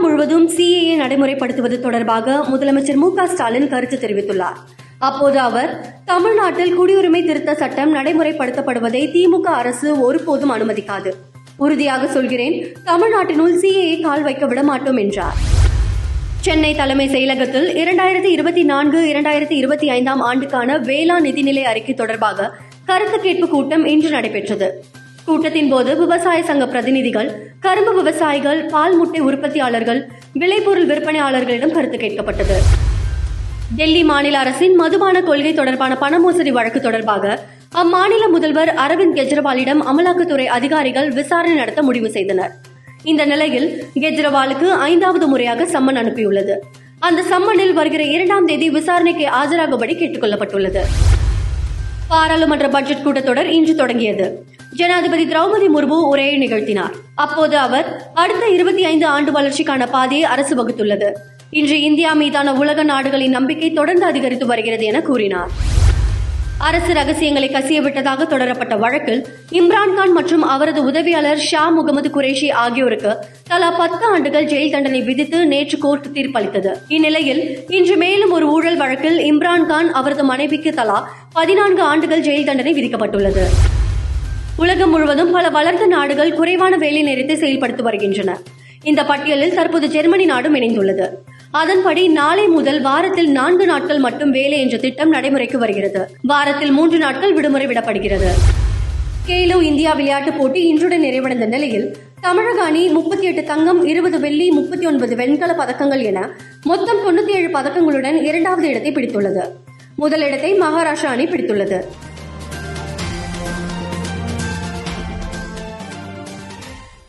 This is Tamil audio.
முழுவதும் சிஏஏ நடைமுறைப்படுத்துவது தொடர்பாக முதலமைச்சர் மு ஸ்டாலின் கருத்து தெரிவித்துள்ளார். அப்போது அவர் தமிழ்நாட்டில் குடியுரிமை திருத்த சட்டம் நடைமுறைப்படுத்தப்படுவதை திமுக அரசு ஒருபோதும் அனுமதிக்காது. உறுதியாக சொல்கிறேன் தமிழ்நாட்டினுள் சிஏஏ கால் வைக்க விட மாட்டோம் என்றார். சென்னை தலைமை செயலகத்தில் இரண்டாயிரத்தி இருபத்தி நான்கு இரண்டாயிரத்தி இருபத்தி ஐந்தாம் ஆண்டுக்கான வேளாண் நிதிநிலை அறிக்கை தொடர்பாக கருத்து கேட்பு கூட்டம் இன்று நடைபெற்றது. கூட்டத்தின் போது விவசாய சங்க பிரதிநிதிகள் கரும்பு விவசாயிகள் பால் முட்டை உற்பத்தியாளர்கள் விளைபொருள் விற்பனையாளர்களிடம் கருத்து கேட்கப்பட்டது. டெல்லி மாநில அரசின் மதுபான கொள்கை தொடர்பான பண மோசடி வழக்கு தொடர்பாக அம்மாநில முதல்வர் அரவிந்த் கெஜ்ரிவாலிடம் அமலாக்கத்துறை அதிகாரிகள் விசாரணை நடத்த முடிவு செய்தனர். இந்த நிலையில் கெஜ்ரிவாலுக்கு ஐந்தாவது முறையாக சம்மன் அனுப்பியுள்ளது. அந்த சம்மனில் வருகிற இரண்டாம் தேதி விசாரணைக்கு ஆஜராகும்படி கேட்டுக்கொள்ளப்பட்டுள்ளது. பாராளுமன்ற பட்ஜெட் கூட்டத்தொடர் இன்று தொடங்கியது. ஜனாதிபதி திரௌபதி முர்மு உரையை நிகழ்த்தினார். அப்போது அவர் அடுத்த இருபத்தி ஐந்து ஆண்டு வளர்ச்சிக்கான பாதையை அரசு வகுத்துள்ளது. இன்று இந்தியா மீதான உலக நாடுகளின் நம்பிக்கை தொடர்ந்து அதிகரித்து வருகிறது என கூறினார். அரசு ரகசியங்களை கசியவிட்டதாக தொடரப்பட்ட வழக்கில் இம்ரான்கான் மற்றும் அவரது உதவியாளர் ஷா முகமது குரேஷி ஆகியோருக்கு தலா பத்து ஆண்டுகள் ஜெயில் தண்டனை விதித்து நேற்று கோர்ட் தீர்ப்பளித்தது. இந்நிலையில் இன்று மேலும் ஒரு ஊழல் வழக்கில் இம்ரான்கான் அவரது மனைவிக்கு தலா பதினான்கு ஆண்டுகள் ஜெயில் தண்டனை விதிக்கப்பட்டுள்ளது. உலகம் முழுவதும் பல வளர்ந்த நாடுகள் குறைவான வேலை நேரத்தை செயல்படுத்தி வருகின்றன. இந்த பட்டியலில் தற்போது ஜெர்மனி நாடும் இணைந்துள்ளது. அதன்படி நாளை முதல் வாரத்தில் நான்கு நாட்கள் மட்டும் வேலை என்ற திட்டம் நடைமுறைக்கு வருகிறது. வாரத்தில் மூன்று நாட்கள் விடுமுறை விடப்படுகிறது. கேலோ இந்தியா விளையாட்டுப் போட்டி இன்றுடன் நிறைவடைந்த நிலையில் தமிழக அணி முப்பத்தி எட்டு தங்கம் இருபது வெள்ளி முப்பத்தி ஒன்பது வெண்கல பதக்கங்கள் என மொத்தம் தொண்ணூத்தி ஏழு பதக்கங்களுடன் இரண்டாவது இடத்தை பிடித்துள்ளது. முதலிடத்தை மகாராஷ்டிரா அணி பிடித்துள்ளது.